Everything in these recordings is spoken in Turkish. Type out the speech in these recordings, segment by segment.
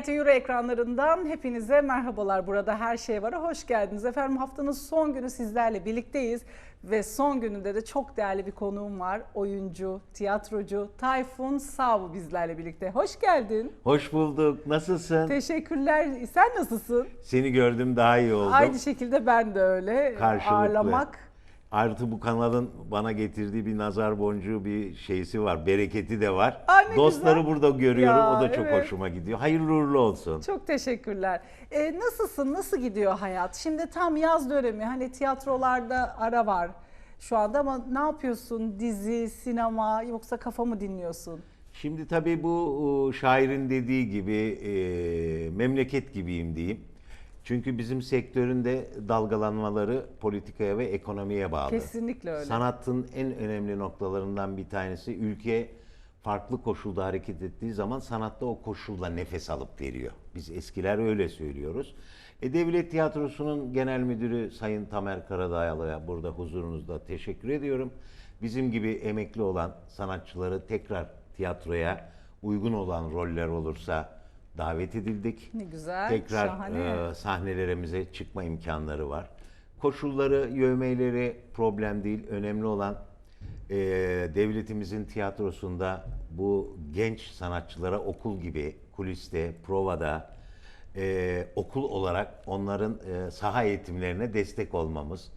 TGT Euro ekranlarından hepinize merhabalar. Burada her şey var. Hoş geldiniz. Efendim haftanın son günü sizlerle birlikteyiz. Ve son gününde de çok değerli bir konuğum var. Oyuncu, tiyatrocu Tayfun Savu bizlerle birlikte. Hoş geldin. Hoş bulduk. Nasılsın? Teşekkürler. Sen nasılsın? Seni gördüm daha iyi oldum. Aynı şekilde ben de öyle. Karşılıklı. Ağırlamak. Artı bu kanalın bana getirdiği bir nazar boncuğu bir şeysi var. Bereketi de var. Aa, ne Dostları güzel. burada görüyorum. Ya, o da çok evet. hoşuma gidiyor. Hayırlı uğurlu olsun. Çok teşekkürler. Ee, nasılsın? Nasıl gidiyor hayat? Şimdi tam yaz dönemi. Hani tiyatrolarda ara var şu anda ama ne yapıyorsun? Dizi, sinema yoksa kafa mı dinliyorsun? Şimdi tabii bu şairin dediği gibi e, memleket gibiyim diyeyim. Çünkü bizim sektöründe dalgalanmaları politikaya ve ekonomiye bağlı. Kesinlikle öyle. Sanatın en önemli noktalarından bir tanesi ülke farklı koşulda hareket ettiği zaman sanatta o koşulla nefes alıp veriyor. Biz eskiler öyle söylüyoruz. E, Devlet Tiyatrosu'nun genel müdürü Sayın Tamer Karadağlı'ya burada huzurunuzda teşekkür ediyorum. Bizim gibi emekli olan sanatçıları tekrar tiyatroya uygun olan roller olursa davet edildik. Ne güzel, Tekrar şahane. e, sahnelerimize çıkma imkanları var. Koşulları, yövmeleri problem değil. Önemli olan e, devletimizin tiyatrosunda bu genç sanatçılara okul gibi kuliste, provada, e, okul olarak onların e, saha eğitimlerine destek olmamız.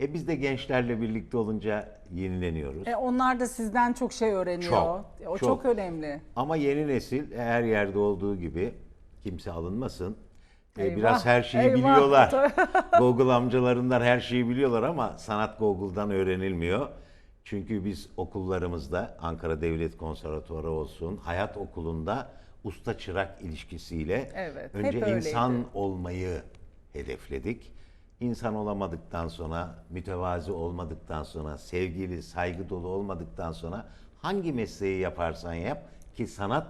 E biz de gençlerle birlikte olunca yenileniyoruz. E, onlar da sizden çok şey öğreniyor. Çok, E, o çok, çok. önemli. Ama yeni nesil her yerde olduğu gibi kimse alınmasın. Eyvah, biraz her şeyi eyvah. biliyorlar. Google amcalarından her şeyi biliyorlar ama sanat Google'dan öğrenilmiyor. Çünkü biz okullarımızda Ankara Devlet Konservatuarı olsun, Hayat Okulu'nda usta çırak ilişkisiyle Evet, hep önce öyleydi. insan olmayı hedefledik. İnsan olamadıktan sonra, mütevazi olmadıktan sonra, sevgili, saygı dolu olmadıktan sonra hangi mesleği yaparsan yap ki sanat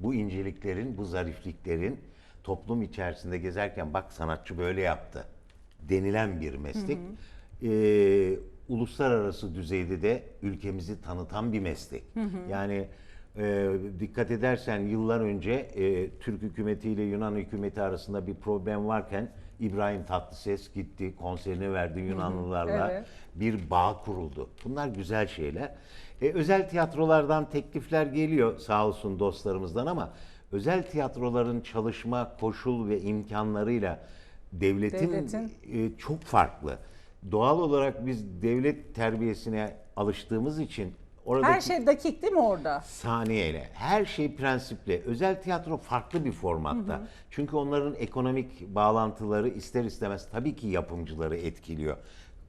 bu inceliklerin, bu zarifliklerin toplum içerisinde gezerken bak sanatçı böyle yaptı denilen bir meslek. Ee, uluslararası düzeyde de ülkemizi tanıtan bir meslek. Yani e, dikkat edersen yıllar önce e, Türk hükümeti ile Yunan hükümeti arasında bir problem varken İbrahim Tatlıses gitti, konserini verdi Yunanlılarla. Evet. Bir bağ kuruldu. Bunlar güzel şeyler. E, özel tiyatrolardan teklifler geliyor sağ olsun dostlarımızdan ama özel tiyatroların çalışma koşul ve imkanlarıyla devletin, Devletin. e, çok farklı. Doğal olarak biz devlet terbiyesine alıştığımız için oradaki Her şey dakik değil mi orada? saniyeyle. Her şey prensiple. Özel tiyatro farklı bir formatta. Çünkü onların ekonomik bağlantıları ister istemez tabii ki yapımcıları etkiliyor.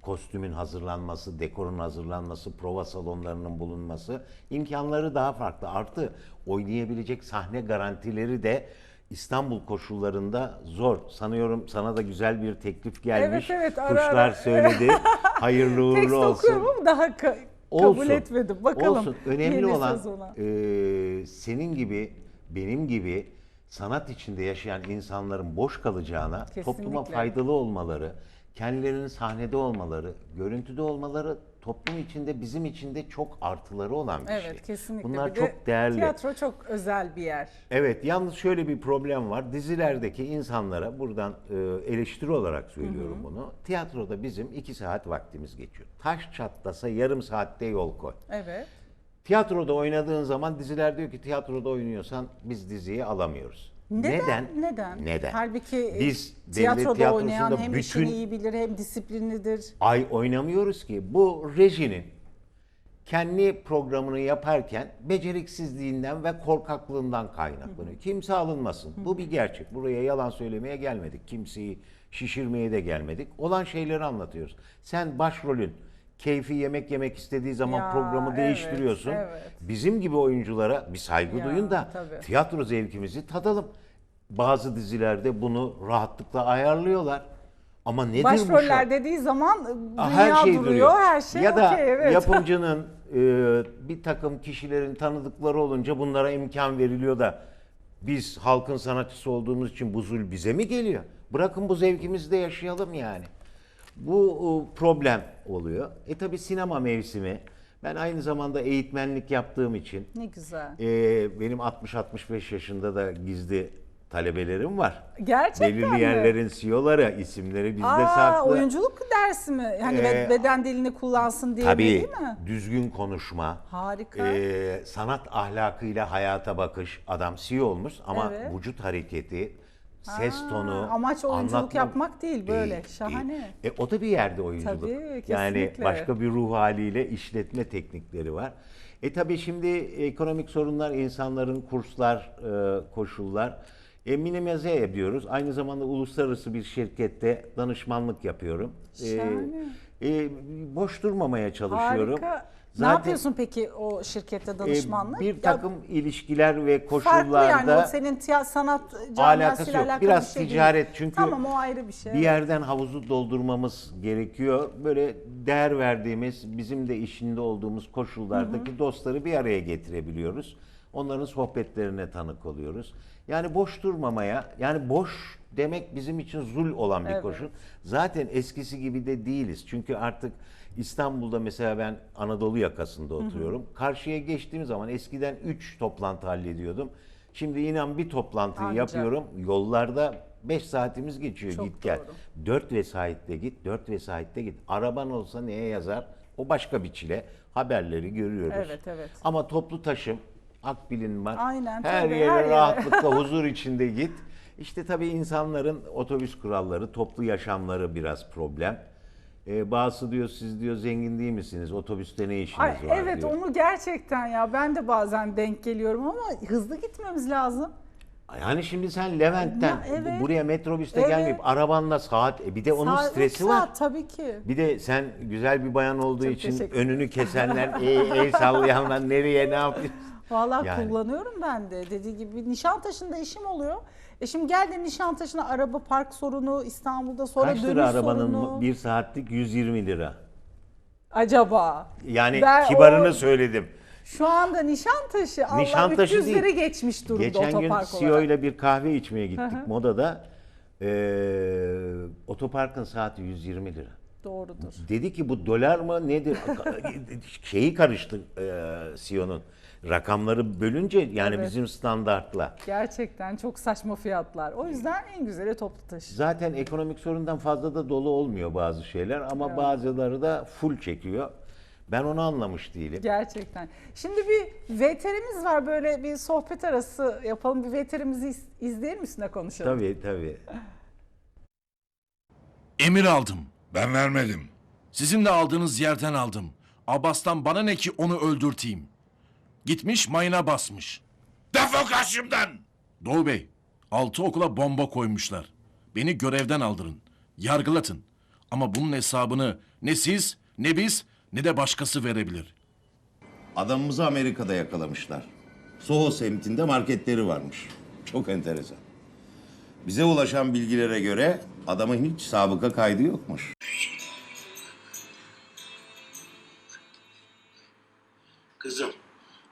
Kostümün hazırlanması, dekorun hazırlanması, prova salonlarının bulunması imkanları daha farklı. Artı oynayabilecek sahne garantileri de İstanbul koşullarında zor. Sanıyorum sana da güzel bir teklif gelmiş. Evet, evet, ara Kuşlar ara. söyledi. Hayırlı uğurlu Tekst olsun. okuyorum ama daha ka- kabul Olsun. etmedim. Bakalım. Olsun. Önemli olan e, senin gibi, benim gibi sanat içinde yaşayan insanların boş kalacağına, topluma Kesinlikle. faydalı olmaları, kendilerinin sahnede olmaları, görüntüde olmaları toplum içinde bizim için de çok artıları olan bir şey. Evet kesinlikle. Bunlar Bir de çok değerli. Tiyatro çok özel bir yer. Evet, yalnız şöyle bir problem var. Dizilerdeki insanlara buradan e, eleştiri olarak söylüyorum bunu. Tiyatroda bizim iki saat vaktimiz geçiyor. Taş çatlasa yarım saatte yol koy. Evet. Tiyatroda oynadığın zaman diziler diyor ki tiyatroda oynuyorsan biz diziyi alamıyoruz. Neden? Neden? Neden? Halbuki biz devlet tiyatroda oynayan tiyatrosunda hem işini bütün iyi bilir hem disiplinlidir. ay oynamıyoruz ki. Bu rejinin kendi programını yaparken beceriksizliğinden ve korkaklığından kaynaklanıyor. Kimse alınmasın. Bu bir gerçek. Buraya yalan söylemeye gelmedik. Kimseyi şişirmeye de gelmedik. Olan şeyleri anlatıyoruz. Sen başrolün keyfi yemek yemek istediği zaman Ya, programı evet, değiştiriyorsun. evet. Bizim gibi oyunculara bir saygı Ya, duyun da tabii. tiyatro zevkimizi tadalım. Bazı dizilerde bunu rahatlıkla ayarlıyorlar. Ama nedir bu Başroller dediği zaman dünya her şey duruyor, duruyor. her şey ya da okey evet. yapımcının e, bir takım kişilerin tanıdıkları olunca bunlara imkan veriliyor da biz halkın sanatçısı olduğumuz için bu zul bize mi geliyor? Bırakın bu zevkimizi de yaşayalım yani. Bu e, problem oluyor. E tabi sinema mevsimi. Ben aynı zamanda eğitmenlik yaptığım için ne güzel. e, benim 60-65 yaşında da gizli talebelerim var. Gerçekten Belirli mi? yerlerin CEO'ları, isimleri bizde Aa, saklı. oyunculuk dersi mi? Hani Ee, beden dilini kullansın diye Tabii değil mi? düzgün konuşma, Harika. e, sanat ahlakıyla hayata bakış. Adam CEO olmuş ama Evet. vücut hareketi, ses tonu, amaç oyunculuk anlatma- yapmak değil, böyle. Şahane. değil. E, o da bir yerde oyunculuk. Tabii, Yani kesinlikle. başka bir ruh haliyle işletme teknikleri var. E tabii şimdi ekonomik sorunlar, insanların kurslar, e, koşullar e, minimize ediyoruz. Aynı zamanda uluslararası bir şirkette danışmanlık yapıyorum. E, Şahane. e, boş durmamaya çalışıyorum. Harika. Ne Zaten- yapıyorsun peki o şirkette e, danışmanlık? bir Ya, takım ilişkiler ve farklı koşullarda yani o senin sanat Alakası yok. alakalı Biraz bir şey değil. ticaret çünkü Tamam o ayrı bir şey. bir yerden havuzu doldurmamız gerekiyor. Böyle değer verdiğimiz, bizim de işinde olduğumuz koşullardaki dostları bir araya getirebiliyoruz. Onların sohbetlerine tanık oluyoruz. Yani boş durmamaya, yani boş demek bizim için zul olan bir Evet. koşul. Zaten eskisi gibi de değiliz. Çünkü artık İstanbul'da mesela ben Anadolu yakasında oturuyorum. Karşıya geçtiğim zaman eskiden 3 toplantı hallediyordum. Şimdi inan bir toplantıyı Ancak. yapıyorum. Yollarda 5 saatimiz geçiyor Çok git gel. doğru. 4 vesaitte git, 4 vesaitte git. Araban olsa neye yazar? O başka bir çile. Haberleri görüyoruz. Evet, evet. Ama toplu taşım, Akbil'in var. Aynen, Her tabii, yere her yere. rahatlıkla, huzur içinde git. İşte tabii insanların otobüs kuralları, toplu yaşamları biraz problem. Ee, bazısı diyor siz diyor zengin değil misiniz? Otobüste ne işiniz Ay, var evet diyor. onu gerçekten ya ben de bazen denk geliyorum ama hızlı gitmemiz lazım. Yani şimdi sen Levent'ten Ya, evet. buraya metrobüste Evet. gelmeyip arabanla saat e bir de onun Saat- stresi var. saat tabii ki. Bir de sen güzel bir bayan olduğu Çok için önünü kesenler, el, el sallayanlar nereye ne yapıyor? Vallahi Yani. kullanıyorum ben de. Dediği gibi Nişantaşı'nda işim oluyor. E şimdi geldim Nişantaşı'na araba park sorunu, İstanbul'da sonra Kaç dönüş lira arabanın sorunu. bir saatlik 120 lira. Acaba? Yani Ben kibarını o- söyledim. Şu anda Nişantaşı, Allah Nişantaşı 300'leri değil. geçmiş durumda Geçen gün otopark CEO olarak. ile bir kahve içmeye gittik modada. Ee, otoparkın saati 120 lira. Doğrudur. Dedi ki bu dolar mı nedir? Şeyi karıştı e, CEO'nun. Rakamları bölünce yani Evet. bizim standartla. Gerçekten çok saçma fiyatlar. O yüzden en güzeli toplu taşıma. Zaten ekonomik sorundan fazla da dolu olmuyor bazı şeyler ama bazıları da full çekiyor. Ben onu anlamış değilim. Gerçekten. Şimdi bir VTR'miz var böyle bir sohbet arası yapalım. Bir VTR'mizi iz- izleyelim üstüne konuşalım. Tabii tabii. Emir aldım. Ben vermedim. Sizin de aldığınız yerden aldım. Abbas'tan bana ne ki onu öldürteyim. Gitmiş mayına basmış. Defol karşımdan! Doğu Bey, altı okula bomba koymuşlar. Beni görevden aldırın. Yargılatın. Ama bunun hesabını ne siz, ne biz, ne de başkası verebilir. Adamımızı Amerika'da yakalamışlar. Soho semtinde marketleri varmış. Çok enteresan. Bize ulaşan bilgilere göre adamın hiç sabıka kaydı yokmuş.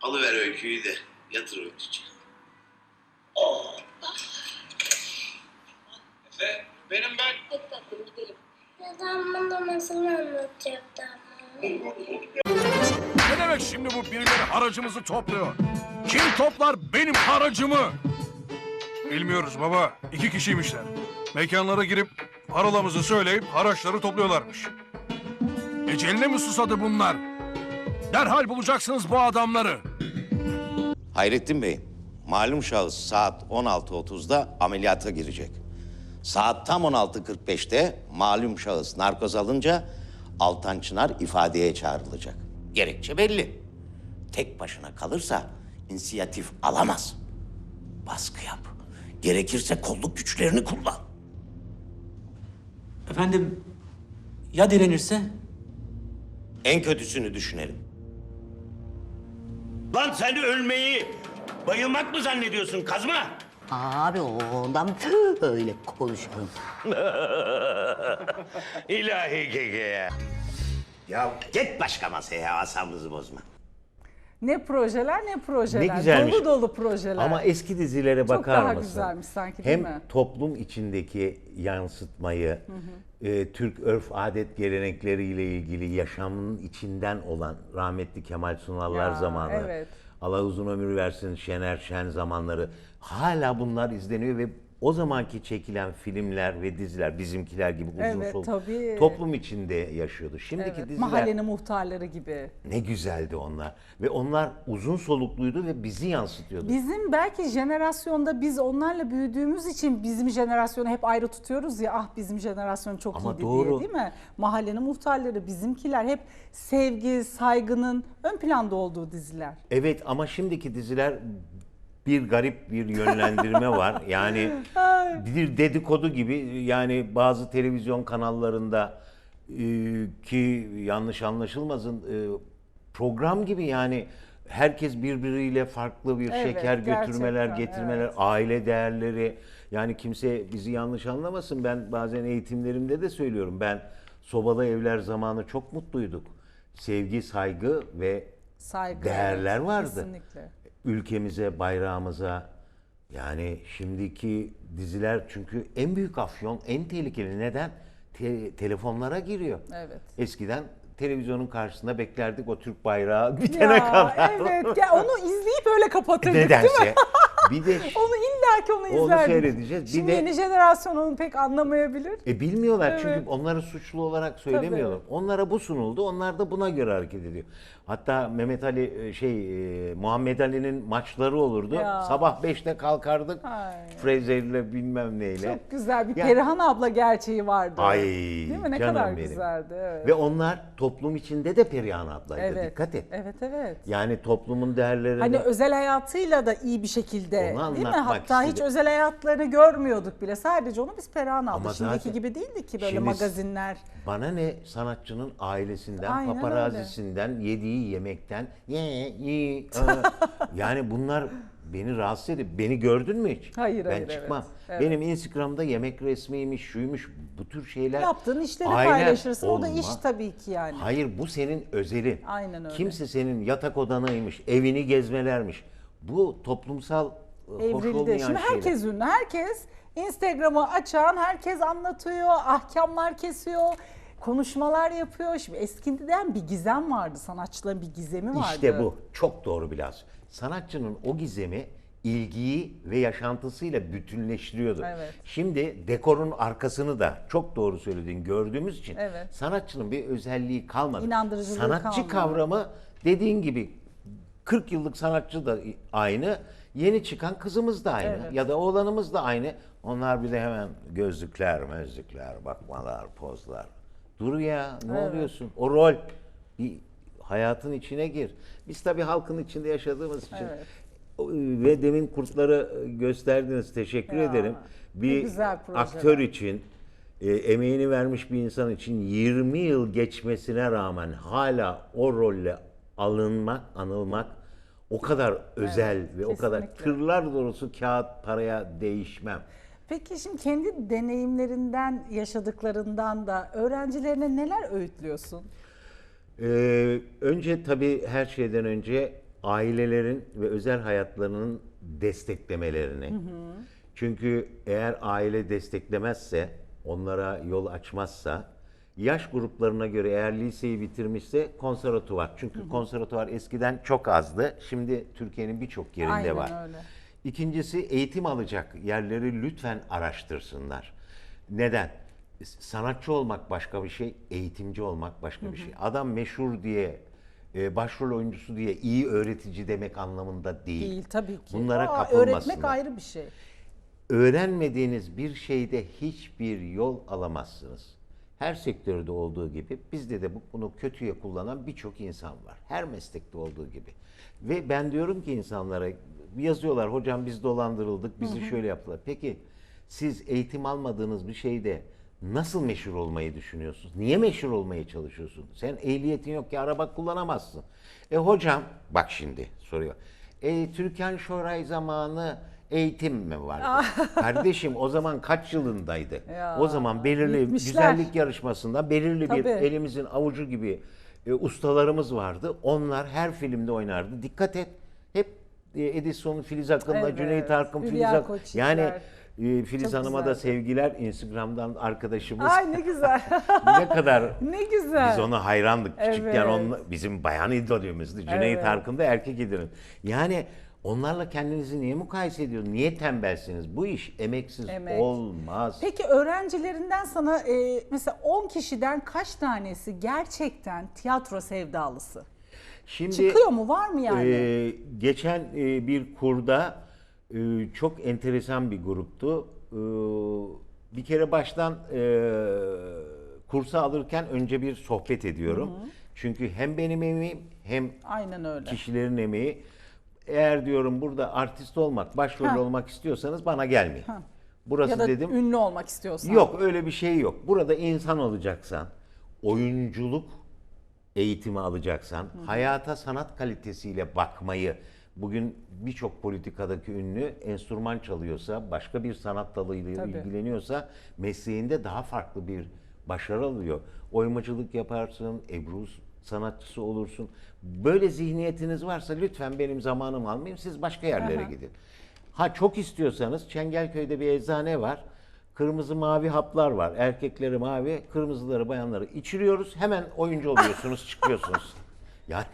Alıver öyküyü de yatır ötücü. Efe, benim ben. Hadi tatlım gidelim. Neden bana masal anlatacaktı? Ne demek şimdi bu birileri haracımızı topluyor? Kim toplar benim haracımı? Bilmiyoruz baba. İki kişiymişler. Mekanlara girip parolamızı söyleyip haraçları topluyorlarmış. Eceline mi susadı bunlar? Derhal bulacaksınız bu adamları. Hayrettin Bey, malum şahıs saat 16.30'da ameliyata girecek. Saat tam 16.45'te malum şahıs narkoz alınca Altan Çınar ifadeye çağrılacak. Gerekçe belli. Tek başına kalırsa inisiyatif alamaz. Baskı yap. Gerekirse kolluk güçlerini kullan. Efendim ya direnirse? En kötüsünü düşünelim. Lan sen ölmeyi bayılmak mı zannediyorsun kazma? Abi ondan öyle konuşuyorum. İlahi gege ya. Ya git başka masaya asabımızı bozma. Ne projeler ne projeler. Ne güzelmiş. Dolu dolu projeler. Ama eski dizilere Çok bakar daha mısın? güzelmiş sanki, değil Hem mi? toplum içindeki yansıtmayı, e, Türk örf adet gelenekleriyle ilgili yaşamın içinden olan rahmetli Kemal Sunallar Ya, zamanı. evet. Allah uzun ömür versin Şener Şen zamanları. Hala bunlar izleniyor ve o zamanki çekilen filmler ve diziler bizimkiler gibi uzun Evet, soluk tabii. toplum içinde yaşıyordu. Şimdiki Evet, diziler mahallenin muhtarları gibi. ne güzeldi onlar. Ve onlar uzun solukluydu ve bizi yansıtıyordu. Bizim belki jenerasyonda biz onlarla büyüdüğümüz için bizim jenerasyonu hep ayrı tutuyoruz ya ah bizim jenerasyon çok Ama iyiydi doğru. diye değil mi? Mahallenin muhtarları bizimkiler hep sevgi, saygının ön planda olduğu diziler. Evet ama şimdiki diziler bir garip bir yönlendirme var. Yani bir dedikodu gibi yani bazı televizyon kanallarında e, ki yanlış anlaşılmasın e, program gibi yani herkes birbiriyle farklı bir Evet, şeker götürmeler, getirmeler, evet. aile değerleri. Yani kimse bizi yanlış anlamasın. Ben bazen eğitimlerimde de söylüyorum. Ben sobalı evler zamanı çok mutluyduk. Sevgi, saygı ve Saygı. Değerler evet, vardı. Kesinlikle. Ülkemize, bayrağımıza. Yani şimdiki diziler çünkü en büyük afyon, en tehlikeli neden? Te- telefonlara giriyor. Evet. Eskiden televizyonun karşısında beklerdik o Türk bayrağı bitene Ya, kadar. evet ya onu izleyip öyle kapatırdık değil mi? Nedense. bir de Onu illaki onu Onu izlerdik. seyredeceğiz. Bir Şimdi de- yeni jenerasyon onu pek anlamayabilir. E bilmiyorlar Evet. çünkü onları suçlu olarak söylemiyorlar. Onlara bu sunuldu. Onlar da buna göre hareket ediyor. Hatta Mehmet Ali e, şey e, Muhammed Ali'nin maçları olurdu. Ya. Sabah 5'te kalkardık. Ay. Fraser'le bilmem neyle. Çok güzel bir Ya- Perihan abla gerçeği vardı. Ay, Değil mi? Ne canım kadar benim. güzeldi. Evet. Ve onlar toplum içinde de Perihan ablaydı. evet. Dikkat et. Evet evet. Yani toplumun değerlerini Hani özel hayatıyla da iyi bir şekilde Onu değil mi? Hatta hiç istedi. özel hayatlarını görmüyorduk bile. Sadece onu biz Perihan abla. Ama Şimdiki zaten- gibi değildi ki böyle Şimdi- magazinler. Bana ne sanatçının ailesinden, Aynen paparazisinden, yediği yemekten, ye, ye, yani bunlar beni rahatsız ediyor. Beni gördün mü hiç? Hayır, ben hayır, çıkmam. evet. Evet. Benim Instagram'da yemek resmiymiş, şuymuş, bu tür şeyler. Yaptığın işleri Aynen paylaşırsın. O da iş tabii ki yani. Hayır bu senin özelin. Aynen öyle. Kimse senin yatak odanıymış, evini gezmelermiş. Bu toplumsal e, hoş Evrildi. olmayan Şimdi şeyler. herkes ünlü. Herkes Instagram'ı açan, herkes anlatıyor, ahkamlar kesiyor, konuşmalar yapıyor. Şimdi eskiden bir gizem vardı. Sanatçıların bir gizemi vardı. İşte bu. Çok doğru biraz. Sanatçının o gizemi ilgiyi ve yaşantısıyla bütünleştiriyordu. Evet. Şimdi dekorun arkasını da çok doğru söylediğin gördüğümüz için Evet. sanatçının bir özelliği kalmadı. İnandırıcılığı Sanatçı kalmadı. kavramı dediğin gibi 40 yıllık sanatçı da aynı, yeni çıkan kızımız da aynı Evet. ya da oğlanımız da aynı. Onlar bir de hemen gözlükler, mözlükler, bakmalar, pozlar. Dur ya ne oluyorsun? O rol bir hayatın içine gir. Biz tabii halkın içinde yaşadığımız için Evet. O- ve demin kurtları gösterdiniz. Teşekkür Ya, ederim. Bir aktör için e, emeğini vermiş bir insan için 20 yıl geçmesine rağmen hala o rolle alınmak, anılmak o kadar özel ve o kadar kesinlikle. tırlar dolusu kağıt paraya değişmem. Peki şimdi kendi deneyimlerinden, yaşadıklarından da öğrencilerine neler öğütlüyorsun? Ee, önce tabii her şeyden önce ailelerin ve özel hayatlarının desteklemelerini. Çünkü eğer aile desteklemezse, onlara yol açmazsa, yaş gruplarına göre eğer liseyi bitirmişse konservatuvar. Çünkü konservatuvar eskiden çok azdı. Şimdi Türkiye'nin birçok yerinde Aynen var. öyle. İkincisi eğitim alacak yerleri lütfen araştırsınlar. Neden? Sanatçı olmak başka bir şey, eğitimci olmak başka bir şey. Adam meşhur diye, e, başrol oyuncusu diye iyi öğretici demek anlamında değil. Değil tabii ki. Bunlara Aa, kapılmasınlar. öğretmek ayrı bir şey. Öğrenmediğiniz bir şeyde hiçbir yol alamazsınız. Her sektörde olduğu gibi bizde de bu- bunu kötüye kullanan birçok insan var. Her meslekte olduğu gibi. Ve ben diyorum ki insanlara yazıyorlar hocam biz dolandırıldık, bizi şöyle yaptılar. Peki siz eğitim almadığınız bir şeyde nasıl meşhur olmayı düşünüyorsunuz? Niye meşhur olmaya çalışıyorsun? Sen ehliyetin yok ki araba kullanamazsın. E hocam bak şimdi soruyor. E, Türkan Şoray zamanı eğitim mi vardı? Kardeşim o zaman kaç yılındaydı? Ya, o zaman belirli gitmişler. güzellik yarışmasında belirli bir Tabii. elimizin avucu gibi e, ustalarımız vardı. Onlar her filmde oynardı. Dikkat et. Hep Edison, Filiz Akın'la Evet, Cüneyt Arkın, Hülya Filiz Akın. Yani Ee, Filiz Çok Hanım'a da güzeldi. sevgiler. Instagram'dan arkadaşımız. Ay ne güzel. ne kadar ne güzel. biz ona hayrandık. Küçükken Evet. onunla, bizim bayan idolümüzdü. Cüneyt Evet. Arkın da erkek idolüm. Yani onlarla kendinizi niye mukayese ediyorsunuz? Niye tembelsiniz? Bu iş emeksiz Emek. olmaz. Peki öğrencilerinden sana e, mesela 10 kişiden kaç tanesi gerçekten tiyatro sevdalısı? Şimdi Çıkıyor mu? Var mı yani? e, geçen e, bir kurda e, çok enteresan bir gruptu. E, bir kere baştan e, kursa alırken önce bir sohbet ediyorum. Çünkü hem benim emeğim hem Aynen öyle. kişilerin emeği. Eğer diyorum burada artist olmak, başrol Ha. olmak istiyorsanız bana gelmeyin. Burası ya da dedim. ünlü olmak istiyorsan. Yok öyle bir şey yok. Burada insan olacaksan, oyunculuk eğitimi alacaksan, hayata sanat kalitesiyle bakmayı, bugün birçok politikadaki ünlü enstrüman çalıyorsa, başka bir sanat dalıyla Tabii. ilgileniyorsa mesleğinde daha farklı bir başarı alıyor. Oymacılık yaparsın, Ebru sanatçısı olursun. Böyle zihniyetiniz varsa lütfen benim zamanımı almayın, siz başka yerlere Aha. gidin. Ha çok istiyorsanız Çengelköy'de bir eczane var. Kırmızı mavi haplar var. Erkekleri mavi, kırmızıları bayanları içiriyoruz. Hemen oyuncu oluyorsunuz, çıkıyorsunuz. Yani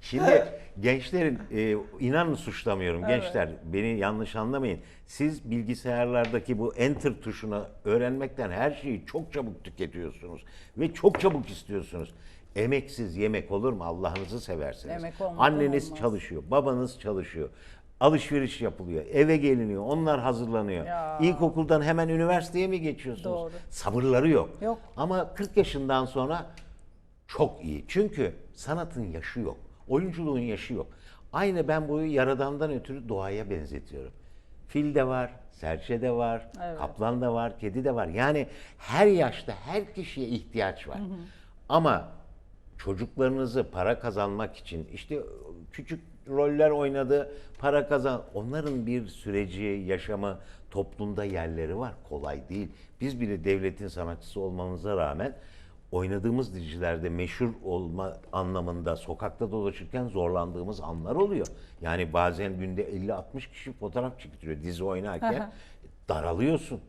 şimdi gençlerin e, inanın suçlamıyorum gençler. Beni yanlış anlamayın. Siz bilgisayarlardaki bu enter tuşunu öğrenmekten her şeyi çok çabuk tüketiyorsunuz ve çok çabuk istiyorsunuz. Emeksiz yemek olur mu? Allah'ınızı seversiniz. Emek olmadan Anneniz olmaz. çalışıyor, babanız çalışıyor. Alışveriş yapılıyor, eve geliniyor, onlar hazırlanıyor. Ya. İlkokuldan hemen üniversiteye mi geçiyorsunuz? Doğru. Sabırları yok. Yok. Ama 40 yaşından sonra çok iyi. Çünkü sanatın yaşı yok. Oyunculuğun yaşı yok. Aynı ben bu yaradandan ötürü doğaya benzetiyorum. Fil de var, serçe de var, Evet. kaplan da var, kedi de var. Yani her yaşta her kişiye ihtiyaç var. Ama çocuklarınızı para kazanmak için işte küçük roller oynadı, para kazan. Onların bir süreci, yaşamı, toplumda yerleri var. Kolay değil. Biz bile devletin sanatçısı olmamıza rağmen oynadığımız dizilerde meşhur olma anlamında sokakta dolaşırken zorlandığımız anlar oluyor. Yani bazen günde 50-60 kişi fotoğraf çektiriyor dizi oynarken. daralıyorsun.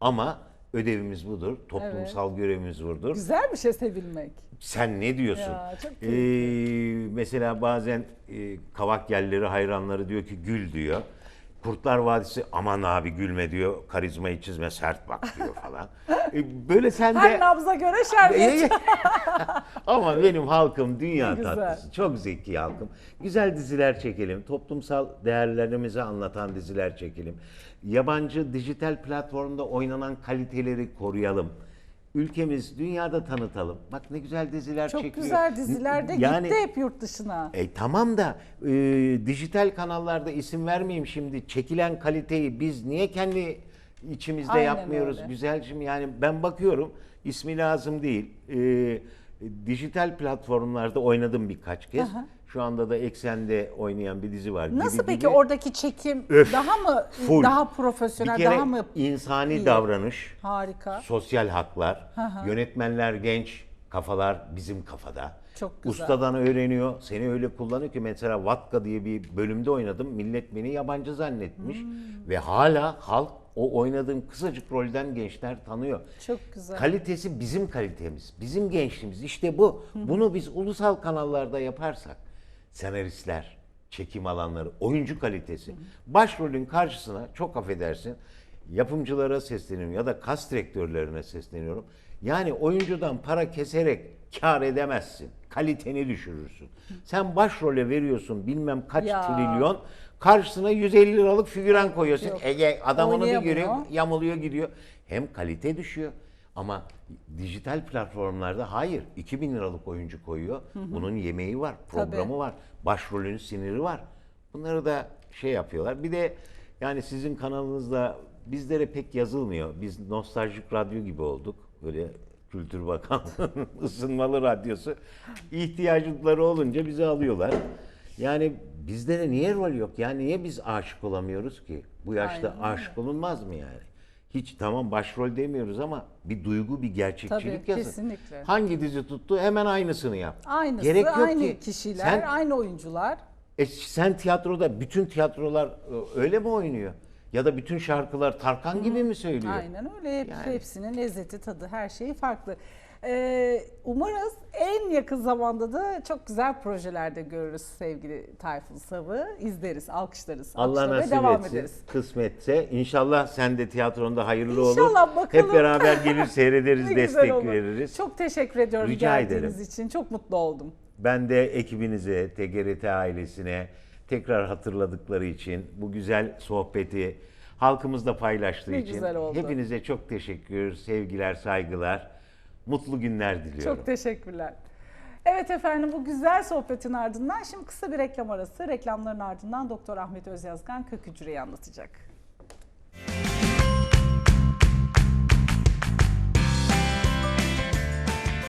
Ama ödevimiz budur. Toplumsal görevimiz budur. Güzel bir şey sevilmek. Sen ne diyorsun? Ya, çok Ee, mesela bazen e, kavak yerleri hayranları diyor ki gül diyor. Kurtlar Vadisi aman abi gülme diyor. Karizmayı çizme sert bak diyor falan. E, böyle sen de... Her nabza göre şerbet. Ama benim halkım dünya güzel. tatlısı. Çok zeki halkım. Güzel diziler çekelim. Toplumsal değerlerimizi anlatan diziler çekelim. Yabancı dijital platformda oynanan kaliteleri koruyalım. Ülkemiz dünyada tanıtalım. Bak ne güzel diziler Çok çekiyor. güzel dizilerde Yani- gitti hep yurt dışına. E tamam da e, dijital kanallarda isim vermeyeyim şimdi. Çekilen kaliteyi biz niye kendi içimizde Aynen yapmıyoruz öyle. güzelcim? Yani ben bakıyorum ismi lazım değil. E, dijital platformlarda oynadım birkaç kez. Şu anda da Eksende oynayan bir dizi var. Nasıl Gibi peki gibi. oradaki çekim Öf, daha mı full. daha bir profesyonel, kere daha mı insani iyi? davranış, harika? sosyal haklar, yönetmenler genç, kafalar bizim kafada. Çok güzel. Ustadan öğreniyor, seni öyle kullanıyor ki mesela Vatka diye bir bölümde oynadım. Millet beni yabancı zannetmiş Hmm. ve hala halk o oynadığım kısacık rolden gençler tanıyor. Çok güzel. Kalitesi bizim kalitemiz, bizim gençliğimiz. İşte bu. Bunu biz ulusal kanallarda yaparsak senaristler, çekim alanları, oyuncu kalitesi. Başrolün karşısına çok affedersin yapımcılara sesleniyorum ya da kas direktörlerine sesleniyorum. Yani oyuncudan para keserek kar edemezsin. Kaliteni düşürürsün. Sen başrole veriyorsun bilmem kaç Ya. trilyon. Karşısına 150 liralık figüran koyuyorsun. Yok. Ege adam onu bir Oynayamıyor. görüyor yamuluyor gidiyor. Hem kalite düşüyor ama dijital platformlarda hayır 2000 liralık oyuncu koyuyor. Bunun yemeği var, programı Tabii. var, başrolün siniri var. Bunları da şey yapıyorlar. Bir de yani sizin kanalınızda bizlere pek yazılmıyor. Biz nostaljik radyo gibi olduk. Böyle Kültür Bakanlığı'nın ısınmalı radyosu. İhtiyacları olunca bizi alıyorlar. Yani bizlere niye rol yok? Yani niye biz aşık olamıyoruz ki? Bu yaşta Aynen aşık olunmaz mı yani? Hiç tamam başrol demiyoruz ama bir duygu, bir gerçekçilik Tabii, yazın. kesinlikle. Hangi dizi tuttu hemen aynısını yap. Aynısı, Gerek yok aynı ki. kişiler, Sen, aynı oyuncular. e, sen tiyatroda, bütün tiyatrolar e, öyle mi oynuyor? Ya da bütün şarkılar Tarkan gibi mi söylüyor? Aynen öyle. Hep- Yani. Hepsinin lezzeti, tadı, her şeyi farklı. Ee, umarız en yakın zamanda da çok güzel projelerde görürüz sevgili Tayfun Sav'ı. İzleriz, alkışlarız. Allah alkışlamaya nasip devam etsin, ederiz. kısmetse. İnşallah sen de tiyatronda hayırlı olur. İnşallah, bakalım. Hep beraber gelir seyrederiz, Ne güzel destek olur. veririz. Çok teşekkür ediyorum Rica geldiğiniz için. Çok mutlu oldum. Ben de ekibinize, TGRT ailesine tekrar hatırladıkları için bu güzel sohbeti halkımızla paylaştığı Ne için güzel oldu. hepinize çok teşekkür, sevgiler, saygılar, mutlu günler diliyorum. Çok teşekkürler. Evet efendim bu güzel sohbetin ardından şimdi kısa bir reklam arası. Reklamların ardından Doktor Ahmet Özyazgan kök hücreyi anlatacak.